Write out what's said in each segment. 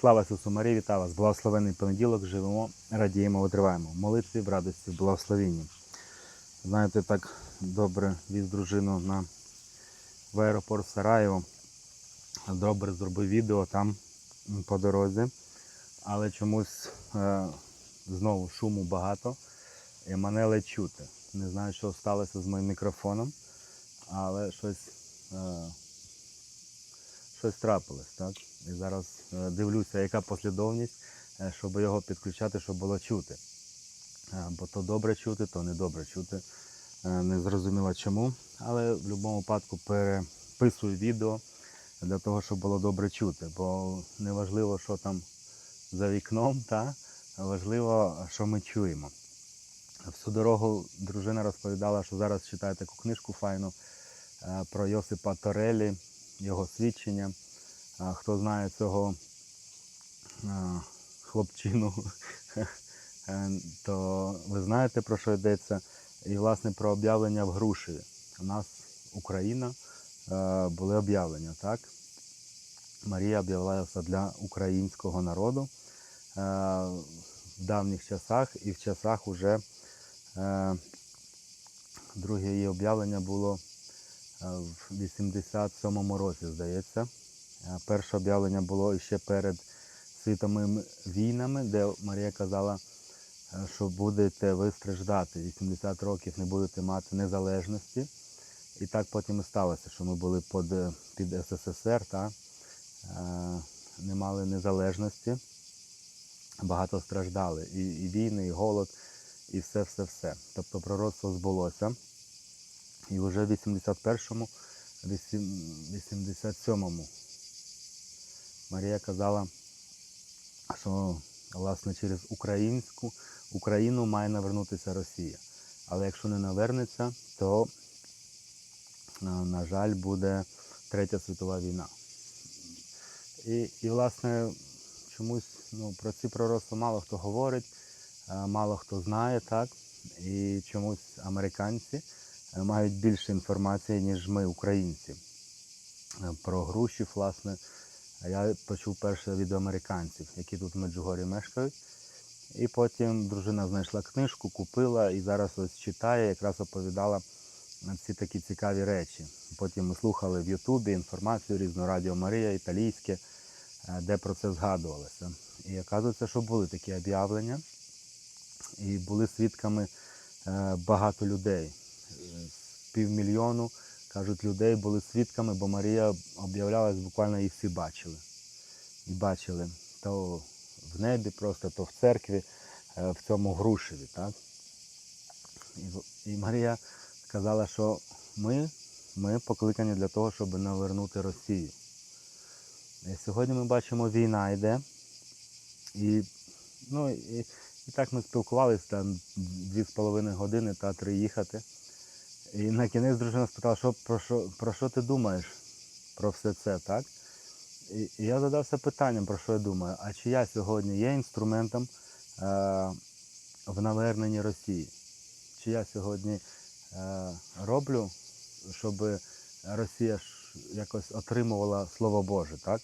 Слава Ісусу Марії, вітаю вас! Благословений понеділок, живемо, радіємо, витриваємо. Молитві, в радості, в благословенні. Знаєте, так добре віз дружину на в аеропорт Сараєво. Добре зробив відео там по дорозі, але чомусь е, знову шуму багато і мене ледь чути. Не знаю, що сталося з моїм мікрофоном, але щось. Е, щось трапилось, так? І зараз е, дивлюся, яка послідовність, е, щоб його підключати, щоб було чути. Е, Бо то добре чути, то не добре чути. Не зрозуміло чому. Але в будь-якому випадку переписую відео для того, щоб було добре чути. Бо не важливо, що там за вікном, та? важливо, що ми чуємо. Всю дорогу дружина розповідала, що зараз читає таку книжку файну про Йосипа Торелі, його свідчення. Хто знає цього хлопчину, е, то ви знаєте про що йдеться. І власне про об'явлення в Грушеві. У нас Україна е, були об'явлення, так? Марія об'являлася для українського народу е, в давніх часах і в часах уже друге її об'явлення було в 87-му році, здається. Е, Перше об'явлення було ще перед світовими війнами, де Марія казала, е, що будете ви страждати. 80 років не будете мати незалежності. І так потім і сталося, що ми були під, під СССР, та, е, не мали незалежності, багато страждали. І, і війни, і голод, і все-все-все. Тобто пророцтво збулося. І вже в 81-му, 87-му Марія казала, що власне через українську Україну має навернутися Росія. Але якщо не навернеться, то, е, на жаль, буде Третя світова війна. І, і власне, чомусь ну, про ці пророцтва мало хто говорить, е, мало хто знає, так? І чомусь американці мають більше інформації, ніж ми, українці. Е, Про груші, власне, я почув перше від американців, які тут в Меджугорі мешкають. І потім дружина знайшла книжку, купила і зараз ось читає, якраз оповідала ці такі цікаві речі. Потім ми слухали в Ютубі інформацію різну Радіо Марія, італійське, е, де про це згадувалося. І оказується, що були такі об'явлення, і були свідками е, багато людей. Е, півмільйону, кажуть, людей були свідками, бо Марія об'являлась, буквально її всі бачили. І бачили то в небі, просто то в церкві, е, в цьому грушеві. Так? І, Марія казала, що ми, ми покликані для того, щоб навернути Росію. І сьогодні ми бачимо, війна йде. І, ну, і, і так ми спілкувалися там дві з половиною години та три їхати. І на кінець дружина спитала, що, про, що, про що ти думаєш про все це, так? І, і я задався питанням, про що я думаю, а чи я сьогодні є інструментом е, в наверненні Росії? Чи я сьогодні е, роблю, щоб Росія якось отримувала Слово Боже, так?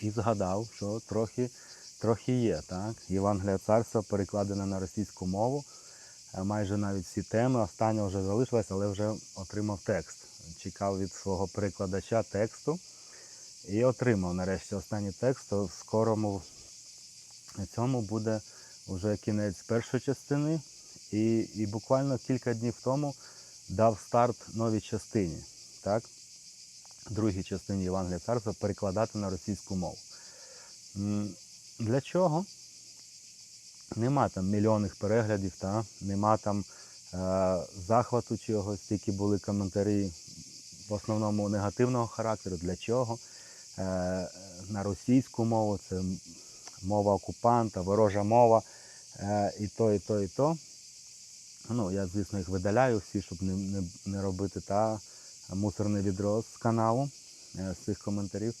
І згадав, що трохи, трохи є, так? Євангелія царства перекладена на російську мову. Е, Майже навіть всі теми. Остання вже залишилась, але вже отримав текст. Чекав від свого перекладача тексту і отримав нарешті останній текст. В скорому цьому буде вже кінець першої частини. І, і буквально кілька днів тому дав старт новій частині. Так? Другій частині Євангелія царства перекладати на російську мову. Для чого? Нема там мільйонних переглядів, та? нема там е, захвату чогось, тільки були коментарі в основному негативного характеру. Для чого? Е, на російську мову це мова окупанта, ворожа мова, е, і то, і то, і то. Ну, я, звісно, їх видаляю всі, щоб не, не, не робити та мусорний відро з каналу, е, з цих коментарів.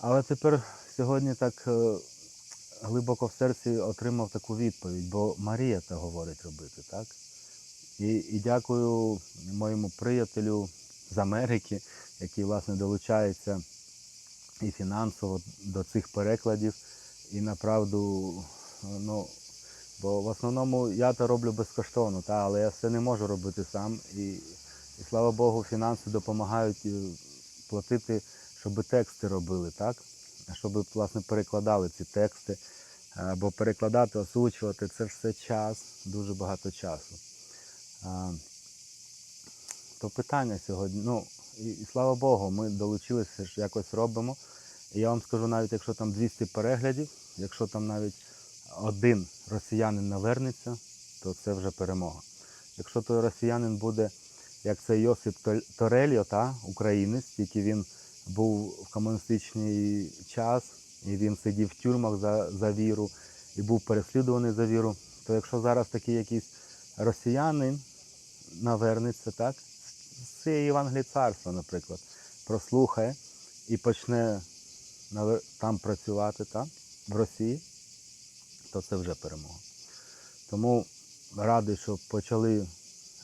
Але тепер сьогодні так е, глибоко в серці отримав таку відповідь, бо Марія це говорить робити, так? І, і дякую моєму приятелю з Америки, який, власне, долучається і фінансово до цих перекладів. І направду, ну, бо в основному я то роблю безкоштовно, та, але я це не можу робити сам. І, і слава Богу, фінанси допомагають е, платити, щоб тексти робили, так? Щоб власне перекладали ці тексти. Е, Бо перекладати, озвучувати це все час, дуже багато часу. То питання сьогодні. Ну, і, слава Богу, ми долучилися, що якось робимо. І я вам скажу, навіть якщо там 200 переглядів, якщо там навіть один росіянин навернеться, то це вже перемога. Якщо той росіянин буде, як це Йосип Торельо, та, українець, тільки він був в комуністичний час, і він сидів в тюрмах за, за віру, і був переслідуваний за віру, то якщо зараз такий якийсь росіянин навернеться, так, з цієї Євангелії царства, наприклад, прослухає і почне там працювати та, в Росії, то це вже перемога. Тому радий, що почали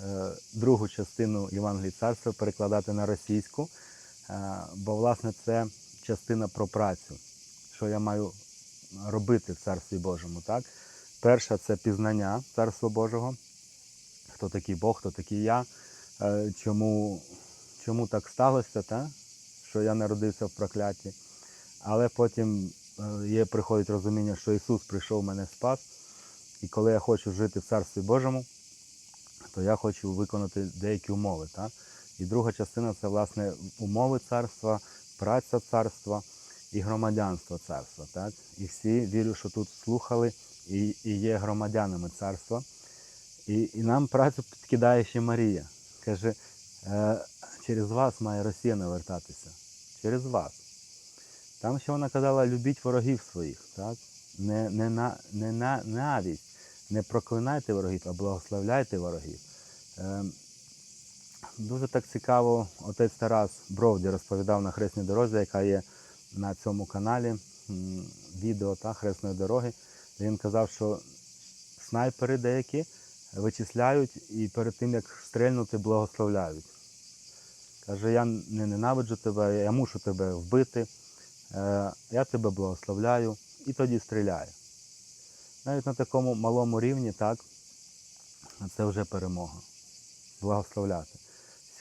е, другу частину Євангелії царства перекладати на російську, бо власне це частина про працю, що я маю робити в Царстві Божому. Так? Перша це пізнання Царства Божого, хто такий Бог, хто такий я, е, чому, чому так сталося, та? що я народився в прокляті. Але потім е, є, приходить розуміння, що Ісус прийшов мене спас. І коли я хочу жити в Царстві Божому, то я хочу виконати деякі умови. Так? І друга частина це власне умови царства, праця царства і громадянство царства. Так? І всі вірю, що тут слухали і, і є громадянами царства. І, і нам працю підкидає ще Марія. Каже, е, через вас має Росія навертатися. Через вас. Там ще вона казала, любіть ворогів своїх, так? Не, не, на, не на, навіть не проклинайте ворогів, а благословляйте ворогів. Е, дуже так цікаво, отець Тарас Бровді розповідав на хресній дорозі, яка є на цьому каналі, відео та, Хресної дороги. Він казав, що снайпери деякі вичисляють і перед тим, як стрельнути, благословляють. Каже, я не ненавиджу тебе, я мушу тебе вбити, е, я тебе благословляю і тоді стріляю. Навіть на такому малому рівні, так, це вже перемога. Благословляти.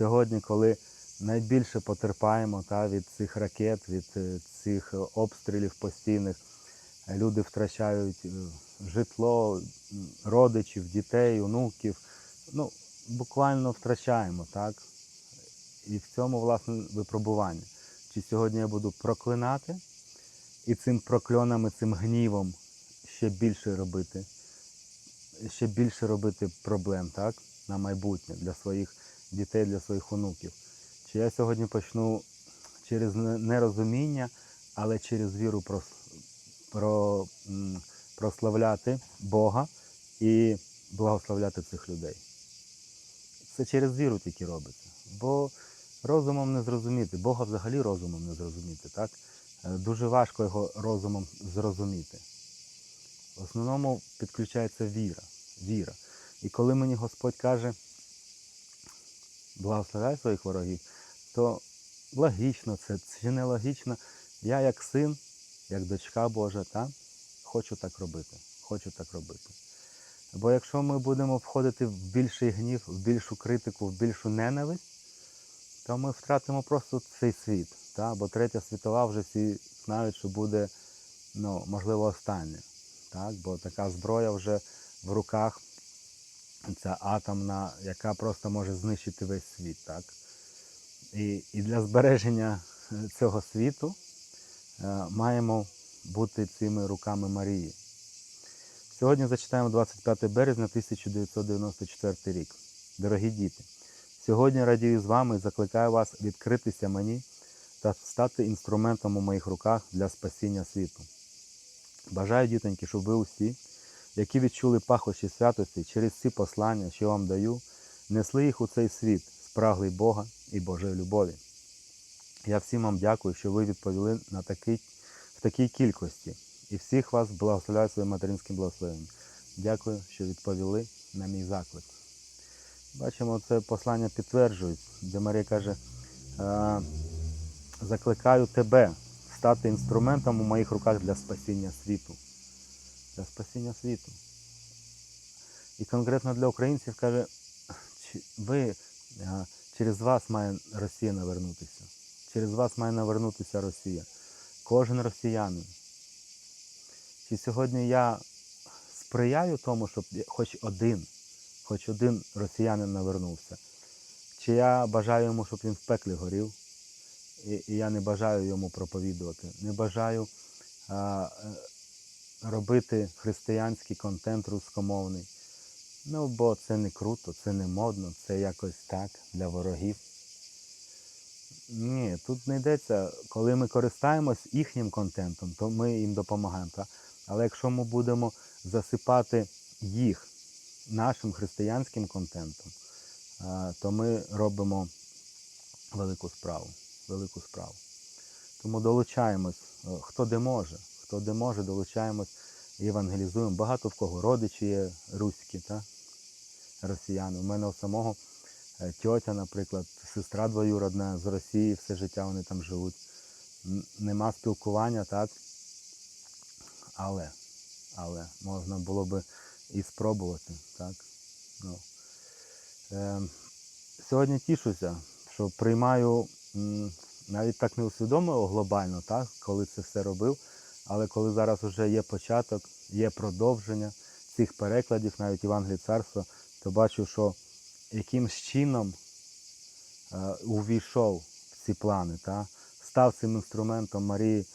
Сьогодні, коли найбільше потерпаємо та, від цих ракет, від е, цих обстрілів постійних, люди втрачають е, житло, родичів, дітей, онуків. Ну, буквально втрачаємо, так? І в цьому, власне, випробування. Чи сьогодні я буду проклинати і цим прокльонами, цим гнівом ще більше робити, ще більше робити проблем, так? На майбутнє для своїх дітей, для своїх онуків. Чи я сьогодні почну через нерозуміння, але через віру прос- про, прославляти Бога і благословляти цих людей. Це через віру тільки робиться. Бо розумом не зрозуміти. Бога взагалі розумом не зрозуміти. Так? Е, Дуже важко його розумом зрозуміти. В основному підключається віра. віра. І коли мені Господь каже, благословляй своїх ворогів, то логічно це чи не логічно. Я як син, як дочка Божа, та, хочу так робити. Хочу так робити. Бо якщо ми будемо входити в більший гнів, в більшу критику, в більшу ненависть, то ми втратимо просто цей світ. Та? Бо третя світова вже всі знають, що буде, ну, можливо, остання. Так? Бо така зброя вже в руках, ця атомна, яка просто може знищити весь світ. Так? І, і для збереження е, цього світу е, маємо бути цими руками Марії. Сьогодні зачитаємо 25 березня 1994 рік. Дорогі діти, сьогодні радію з вами і закликаю вас відкритися мені та стати інструментом у моїх руках для спасіння світу. Бажаю, дітоньки, щоб ви усі, які відчули пахощі святості через ці послання, що я вам даю, несли їх у цей світ, спраглий Бога і Божої любові. Я всім вам дякую, що ви відповіли на такий, в такій кількості. І всіх вас благословляю своїм материнським благословенням. Дякую, що відповіли на мій заклик. Бачимо, це послання підтверджують, де Марія каже, «Е, закликаю тебе стати інструментом у моїх руках для спасіння світу. Для спасіння світу. І конкретно для українців каже, «Чи- ви, через вас має Росія навернутися. Через вас має навернутися Росія. Кожен росіянин. Чи сьогодні я сприяю тому, щоб хоч один, хоч один росіянин навернувся? Чи я бажаю йому, щоб він в пеклі горів? І, і я не бажаю йому проповідувати. Не бажаю а, е, робити християнський контент рускомовний. Ну, бо це не круто, це не модно, це якось так для ворогів. Ні, тут не йдеться, коли ми користаємось їхнім контентом, то ми їм допомагаємо. Так? Але якщо ми будемо засипати їх нашим християнським контентом, то ми робимо велику справу. Велику справу. Тому долучаємось, е, хто де може, хто де може, долучаємось і евангелізуємо. Багато в кого родичі є руські, та? росіяни. У мене у самого е, тьотя, наприклад, сестра двоюродна з Росії, все життя вони там живуть. Нема спілкування, так? Але, але можна було би і спробувати, так? Ну, е, сьогодні тішуся, що приймаю навіть так не усвідомило глобально, так, коли це все робив. Але коли зараз вже є початок, є продовження цих перекладів, навіть Євангелії царства, то бачу, що якимсь чином е, увійшов в ці плани, та, став цим інструментом Марії е,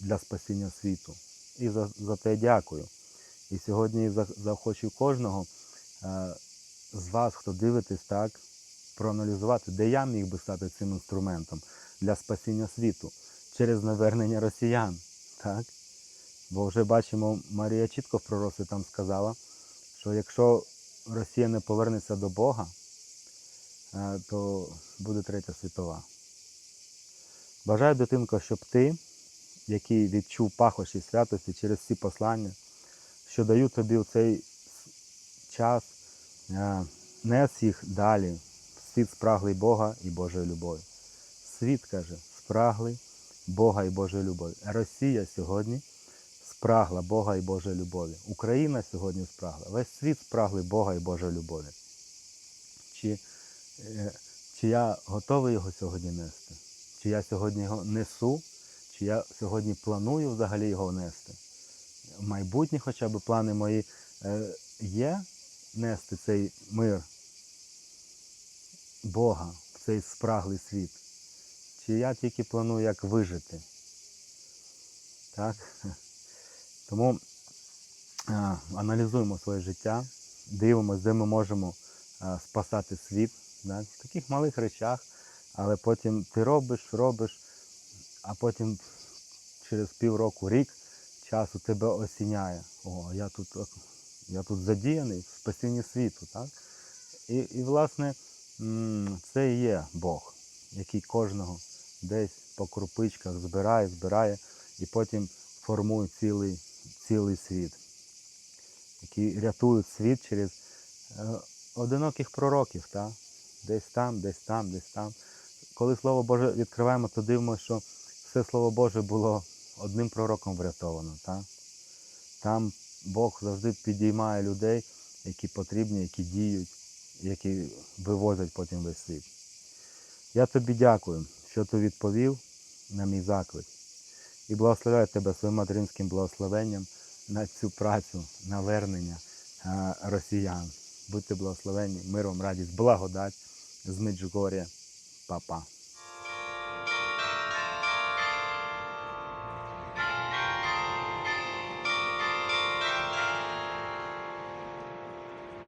для спасіння світу. І за, за те дякую. І сьогодні за- захочу кожного е, з вас, хто дивитесь, так, проаналізувати, де я міг би стати цим інструментом для спасіння світу через навернення росіян. Так? Бо вже бачимо, Марія чітко в пророці там сказала, що якщо Росія не повернеться до Бога, е, то буде третя світова. Бажаю, дитинко, щоб ти, який відчув пахощі святості через ці послання, що даю тобі у цей час, е, нес їх далі. Світ спраглий Бога і Божої любові. Світ каже, спраглий Бога і Божої любові. Росія сьогодні спрагла Бога і Божої любові. Україна сьогодні спрагла. Весь світ спраглий Бога і Божої любові. Чи, е, чи я готовий його сьогодні нести? Чи я сьогодні його несу? Чи я сьогодні планую взагалі його нести? Майбутні хоча б плани мої е, є нести цей мир Бога в цей спраглий світ? Чи я тільки планую, як вижити? Так? Тому а, аналізуємо своє життя, дивимося, де ми можемо а, спасати світ так? в таких малих речах, але потім ти робиш, робиш, а потім через півроку, рік часу тебе осіняє. О, я тут, я тут задіяний в спасінні світу. Так? І, і власне, це і є Бог, який кожного десь по крупичках збирає, збирає і потім формує цілий, цілий світ, який рятує світ через е, одиноких пророків, та? десь там, десь там, десь там. Коли Слово Боже відкриваємо, то дивимося, що все Слово Боже було одним пророком врятовано. Та? Там Бог завжди підіймає людей, які потрібні, які діють, які вивозять потім весь світ. Я тобі дякую, що ти відповів на мій заклик. І благословляю тебе своїм материнським благословенням на цю працю, на вернення росіян. Будьте благословені, миром, радість, благодать з Меджугор'я. Па-па.